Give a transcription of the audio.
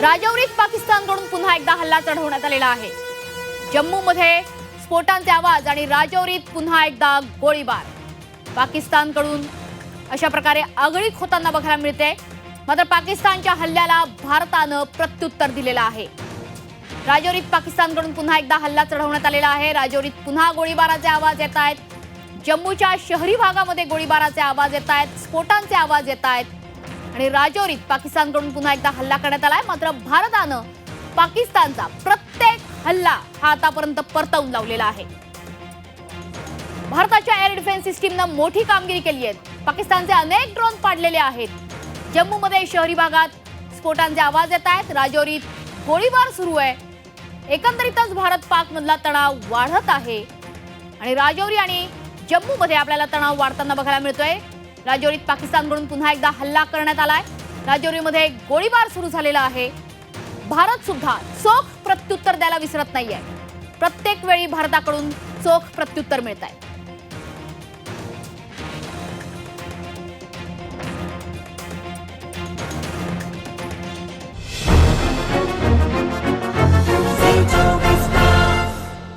राजौरीत पाकिस्तानकडून पुन्हा एकदा हल्ला चढवण्यात आलेला आहे. जम्मूमध्ये स्फोटांचे आवाज आणि राजौरीत पुन्हा एकदा गोळीबार. पाकिस्तानकडून अशा प्रकारे आगळीक होताना बघायला मिळते. मात्र पाकिस्तानच्या हल्ल्याला भारतानं प्रत्युत्तर दिलेलं आहे. राजौरीत पाकिस्तानकडून पुन्हा एकदा हल्ला चढवण्यात आलेला आहे. राजौरीत पुन्हा गोळीबाराचे आवाज येत आहेत. जम्मूच्या शहरी भागामध्ये गोळीबाराचे आवाज येत आहेत. स्फोटांचे आवाज येत आहेत. आणि राजौरीत पाकिस्तानकडून पुन्हा एकदा हल्ला करण्यात आलाय. मात्र भारतानं पाकिस्तानचा प्रत्येक हल्ला हा आतापर्यंत परतवून लावलेला आहे. भारताच्या एअर डिफेन्स सिस्टीमनं मोठी कामगिरी केली आहे. पाकिस्तानचे अनेक ड्रोन पाडलेले आहेत. जम्मूमध्ये शहरी भागात स्फोटांचे आवाज येत आहेत. राजौरीत गोळीबार सुरू आहे. एकंदरीतच भारत पाकमधला तणाव वाढत आहे. आणि राजौरी आणि जम्मूमध्ये आपल्याला तणाव वाढताना बघायला मिळतोय. राजौरीत पाकिस्तानकडून पुन्हा एकदा हल्ला करण्यात आलाय. राजौरीमध्ये गोळीबार सुरू झालेला आहे. भारत सुद्धा चोख प्रत्युत्तर द्यायला विसरत नाहीये. प्रत्येक वेळी भारताकडून चोख प्रत्युत्तर मिळत आहे